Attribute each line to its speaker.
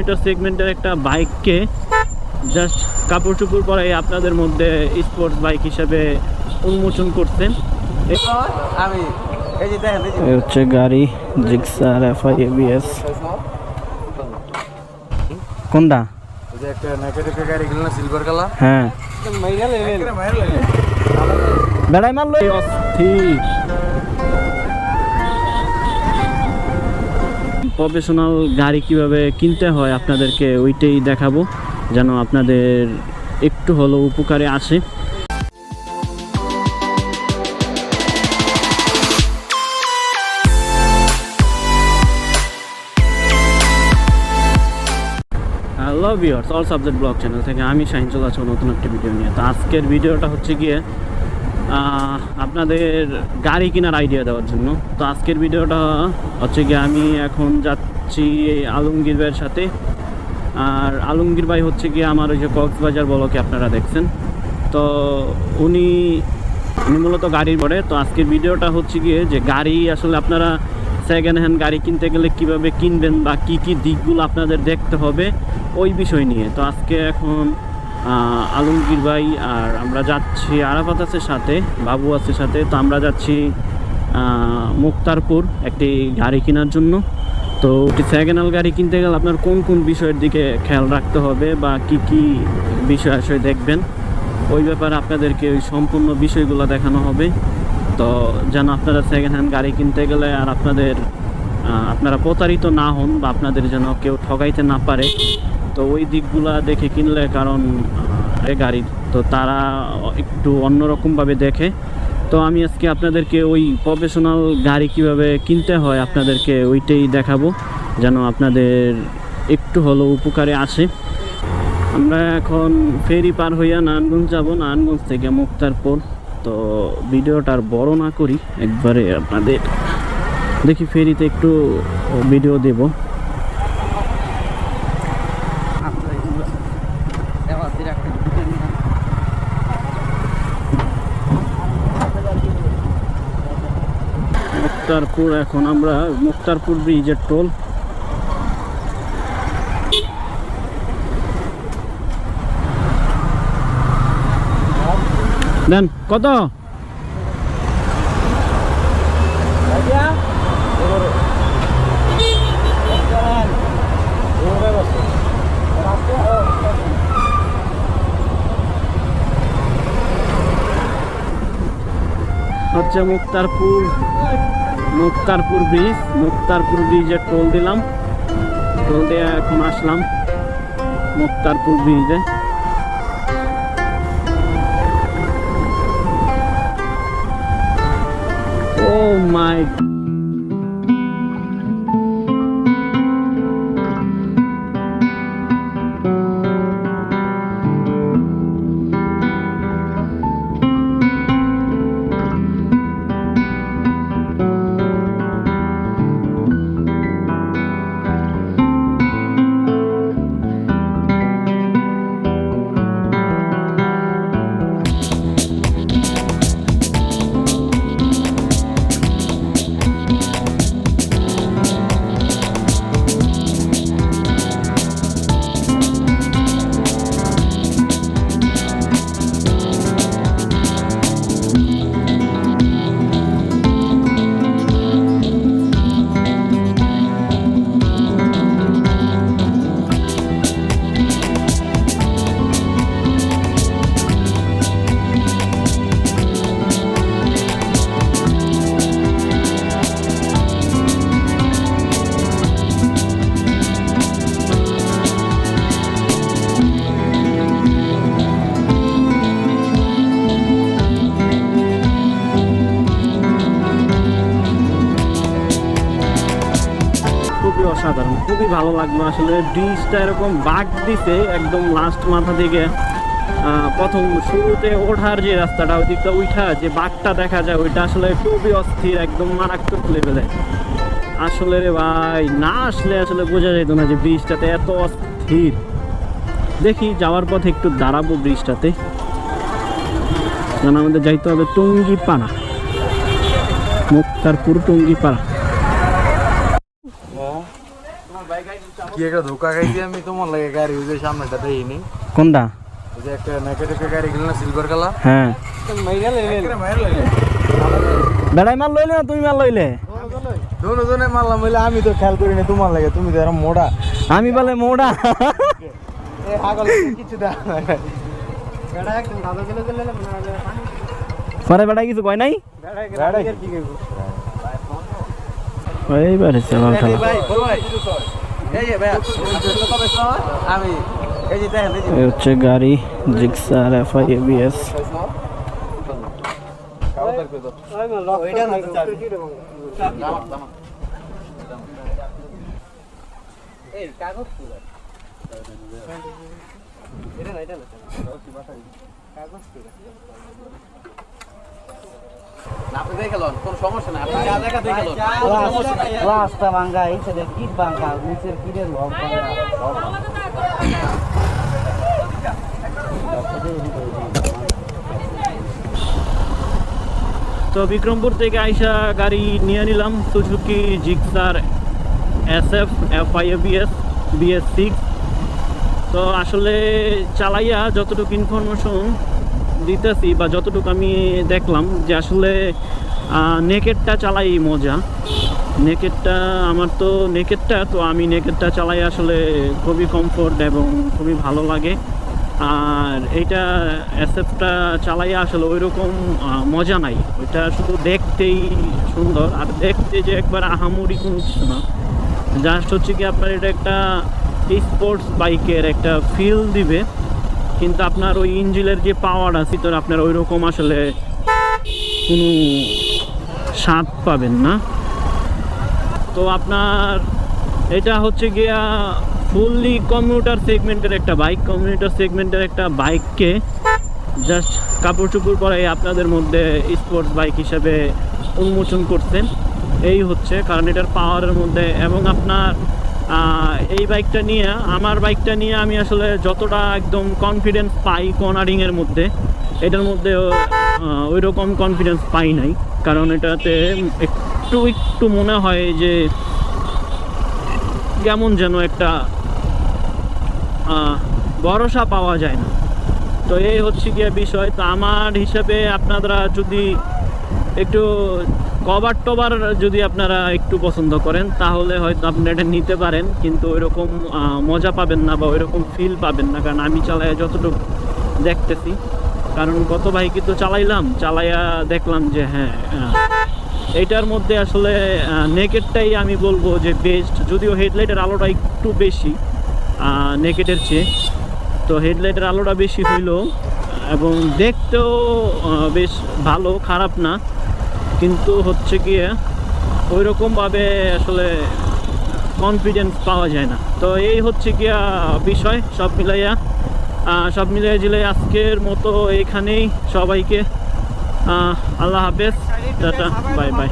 Speaker 1: Monitor সেগমেন্টের একটা বাইককে just কাপড় চুপড় পরাই আপনাদের মধ্যে স্পোর্টস বাইক হিসেবে উন্মোচন করছেন।
Speaker 2: আমি এই যে দেখেন এই যে।
Speaker 1: এই হচ্ছে গাড়ি জিক্সার এফআই এবিএস কোনটা? হ্যাঁ। বেড়াই মারলো। অস্থির। প্রফেশনাল গাড়ি কীভাবে কিনতে হয় আপনাদেরকে ওইটাই দেখাবো, যেন আপনাদের একটু হলেও উপকারে আসে। Hello viewers all subject blog channel থেকে আমি শাহিন চলে আছি নতুন একটা ভিডিও নিয়ে। তো আজকের ভিডিওটা হচ্ছে গিয়ে আপনাদের গাড়ি কেনার আইডিয়া দেওয়ার জন্য। তো আজকের ভিডিওটা হচ্ছে গিয়ে আমি এখন যাচ্ছি আলমগীর ভাইয়ের সাথে। আর আলমগীর ভাই হচ্ছে গিয়ে আমার ওই যে কক্সবাজার বলকে আপনারা দেখছেন। তো উনি উনি মূলত গাড়ির পরে তো আজকের ভিডিওটা হচ্ছে গিয়ে যে গাড়ি আসলে আপনারা সেকেন্ড হ্যান্ড গাড়ি কিনতে গেলে কীভাবে কিনবেন বা কি কি দিকগুলো আপনাদের দেখতে হবে, ওই বিষয় নিয়ে। তো আজকে এখন আলমগীর ভাই আর আমরা যাচ্ছি, আরাফাত আছে সাথে, বাবু আছে সাথে, তো আমরা যাচ্ছি মুক্তারপুর একটি গাড়ি কেনার জন্য। তো একটি সেকেন্ড গাড়ি কিনতে গেলে আপনার কোন কোন বিষয়ের দিকে খেয়াল রাখতে হবে বা কি কি বিষয় আসলে দেখবেন, ওই ব্যাপারে আপনাদেরকে ওই সম্পূর্ণ বিষয়গুলো দেখানো হবে। তো যেন আপনারা সেকেন্ড হ্যান্ড গাড়ি কিনতে গেলে আর আপনাদের আপনারা প্রতারিত না হন বা আপনাদের যেন কেউ ঠগাইতে না পারে তো ওই দিকগুলা দেখে কিনলে কারণ এ গাড়ি তো তারা একটু অন্যরকমভাবে দেখে। তো আমি আজকে আপনাদেরকে ওই প্রফেশনাল গাড়ি কীভাবে কিনতে হয় আপনাদেরকে ওইটাই দেখাবো, যেন আপনাদের একটু হলেও উপকারে আসে। আমরা এখন ফেরি পার হইয়া নারায়ণগঞ্জ যাব, নারায়ণগঞ্জ থেকে মুক্তারপুর। তো ভিডিওটা আর বড় না করি, একবারে আপনাদের দেখি ফেরিতে একটু ভিডিও দেব। মুক্তারপুর এখন আমরা মুক্তারপুর ব্রিজের টোল। দেন কত? হচ্ছে মুক্তারপুর। মুক্তারপুর ব্রিজ মুক্তারপুর ব্রিজে টোল দিলাম। টোল দিয়ে এখন আসলাম মুক্তারপুর ব্রিজে ও মাই অসাধারণ। খুবই ভালো লাগল। আসলে ব্রিজটা এরকম বাঘ দিতে একদম লাস্ট মাথা থেকে। প্রথম শুরুতে ওঠার যে রাস্তাটা, ওই দিকটা উঠা যে বাঘটা দেখা যায়, ওইটা আসলে খুবই অস্থির, একদম মারাত্মক লেভেলে আসলে রে ভাই, না আসলে আসলে বোঝা যেত না যে ব্রিজটাতে এত অস্থির। দেখি যাওয়ার পথে একটু দাঁড়াবো ব্রিজটাতে। কারণ আমাদের যাইতে হবে টঙ্গিপাড়া, মুক্তারপুর টঙ্গিপাড়া।
Speaker 2: কি একটা ধোকা খাইছি আমি তোমার লাগে গাড়ি ওই যে সামনেটা দেখিনি।
Speaker 1: কোনটা?
Speaker 2: ওই যে একটা নেকেটেকে গাড়ি গেল না সিলভার কালার
Speaker 1: হ্যাঁ বেড়াই মাল লইলে না তুমি মাল লইলে?
Speaker 2: দুনো দুনে মারলাম বলে আমি তো খেয়াল করি না তোমার লাগে তুমি তো এরকম মোড়া
Speaker 1: আমি বলে মোড়া
Speaker 2: কিছু দেখ
Speaker 1: পরে বেড়াই কিছু কয় নাই? এইবার হচ্ছে খেলা
Speaker 2: ভাই।
Speaker 1: হচ্ছে গাড়ি জিক্সার এফআই এবিএস
Speaker 2: ওইটা না কাগজ
Speaker 3: রাস্তা ভাঙ্গা এই সাইডে কিট ভাঙ্গা নিচের কিটের লক
Speaker 1: তো বিক্রমপুর থেকে আইসা গাড়ি নিয়ে নিলাম Suzuki Gixxer S F F I B S B S six. তো আসলে চালাইয়া যতটুকু ইনফরমেশন দিতেছি বা যতটুকু আমি দেখলাম যে আসলে নেকেটটা চালাই মজা। নেকেটটা আমার তো নেকেটটা তো আমি নেকেটটা চালাই আসলে খুবই কমফোর্ট এবং খুবই ভালো লাগে। আর এইটা অ্যাসেপটা চালাই আসলে ওই রকম মজা নাই। ওইটা শুধু দেখতেই সুন্দর। আর দেখতে যে একবার আহামরি কোনো কিছু না। জাস্ট হচ্ছে কি আপনার এটা একটা স্পোর্টস বাইকের একটা ফিল দিবে। কিন্তু আপনার ওই ইঞ্জিলের যে পাওয়ার আছে তো আপনার ওই রকম আসলে কোনো স্বাদ পাবেন না। তো আপনার এটা হচ্ছে গিয়া ফুললি কমিউটার সেগমেন্টের একটা বাইক কমিউটার সেগমেন্টের একটা বাইককে জাস্ট কাপড় চুপড় পরাই আপনাদের মধ্যে স্পোর্টস বাইক হিসেবে উন্মোচন করছেন। এই হচ্ছে, কারণ এটার পাওয়ারের মধ্যে এবং আপনার এই বাইকটা নিয়ে, আমার বাইকটা নিয়ে আমি আসলে যতটা একদম কনফিডেন্স পাই কর্নারিংয়ের মধ্যে, এটার মধ্যে ওই রকম কনফিডেন্স পাই নাই। কারণ এটাতে একটু একটু মনে হয় যে, কেমন যেন একটা ভরসা পাওয়া যায় না। তো এই হচ্ছে গিয়ে বিষয়। তো আমার হিসাবে আপনারা যদি একটু কভার টভার যদি আপনারা একটু পছন্দ করেন তাহলে হয়তো আপনি এটা নিতে পারেন কিন্তু ওইরকম মজা পাবেন না বা ওইরকম ফিল পাবেন না কারণ আমি চালাই যতটুকু দেখতেছি কারণ গত বাইকে তো চালাইলাম চালাইয়া দেখলাম যে হ্যাঁ আহ, এইটার মধ্যে আসলে নেকেটটাই আমি বলব যে বেস্ট যদিও হেডলাইটের আলোটা একটু বেশি নেকেটের চেয়ে তো হেডলাইটের আলোটা বেশি হইল এবং দেখতেও বেশ ভালো খারাপ না কিন্তু হচ্ছে গিয়ে ওই রকমভাবে আসলে কনফিডেন্স পাওয়া যায় না। তো এই হচ্ছে গিয়া বিষয় সব মিলাইয়া। সব মিলিয়ে জিলে আজকের মতো এখানেই সবাইকে আল্লাহ হাফেজ টাটা বাই বাই।